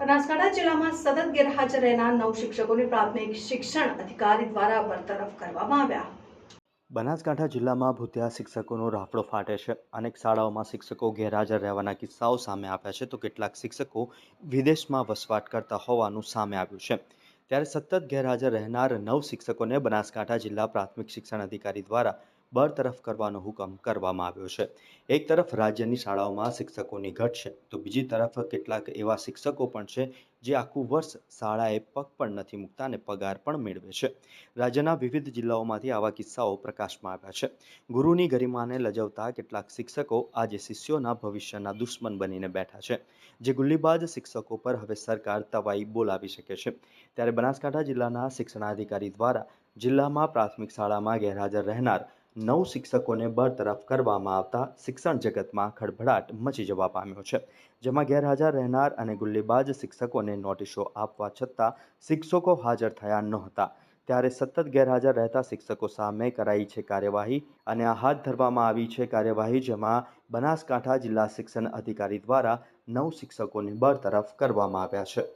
બનાસકાંઠા જિલ્લામાં સતત ગેરહાજર રહેનાર નવ શિક્ષકોને પ્રાથમિક શિક્ષણ અધિકારી દ્વારા બરતરફ કરવામાં આવ્યા. બનાસકાંઠા જિલ્લામાં ભૂતિયા શિક્ષકોનો રાફડો ફાટે છે. અનેક શાળાઓમાં શિક્ષકો ગેરહાજર રહેવાના કિસ્સાઓ સામે આવ્યા છે તો કેટલાક શિક્ષકો વિદેશમાં વસવાટ કરતા હોવાનું સામે આવ્યું છે. ત્યારે સતત ગેરહાજર રહેનાર નવ શિક્ષકોને બનાસકાંઠા જિલ્લા પ્રાથમિક શિક્ષણ અધિકારી દ્વારા બરતરફ કરવાનો હુકમ કરવામાં આવ્યો છે. એક તરફ રાજ્યની શાળાઓમાં શિક્ષકોની ઘટ છે, તો બીજી તરફ કેટલાક એવા શિક્ષકો પણ છે, જે આખું વર્ષ શાળાએ પગ પણ નથી મૂકતા અને પગાર પણ મેળવે છે. રાજ્યના વિવિધ જિલ્લાઓમાંથી આવા કિસ્સાઓ પ્રકાશમાં આવ્યા છે. ગુરુની ગરિમાને લજવતા કેટલાક શિક્ષકો આજે શિષ્યોના ભવિષ્યના દુશ્મન બનીને બેઠા છે, જે ગુલ્લીબાજ શિક્ષકો પર હવે સરકાર તવાઈ બોલાવી શકે છે. ત્યારે બનાસકાંઠા જિલ્લાના શિક્ષણાધિકારી દ્વારા જિલ્લામાં પ્રાથમિક શાળામાં ગેરહાજર રહેનાર નવ શિક્ષકોને બરતરફ કરવામાં આવતા શિક્ષણ જગતમાં ખળભળાટ મચી જવા પામ્યો છે. જેમાં ગેરહાજર રહેનાર અને ગુલ્લીબાજ શિક્ષકોને નોટિસો આપવા છતાં શિક્ષકો હાજર થયા નહોતા. ત્યારે સતત ગેરહાજર રહેતા શિક્ષકો સામે કરાઈ છે કાર્યવાહી અને આ હાથ ધરવામાં આવી છે કાર્યવાહી, જેમાં બનાસકાંઠા જિલ્લા શિક્ષણ અધિકારી દ્વારા નવ શિક્ષકોને બરતરફ કરવામાં આવ્યા છે.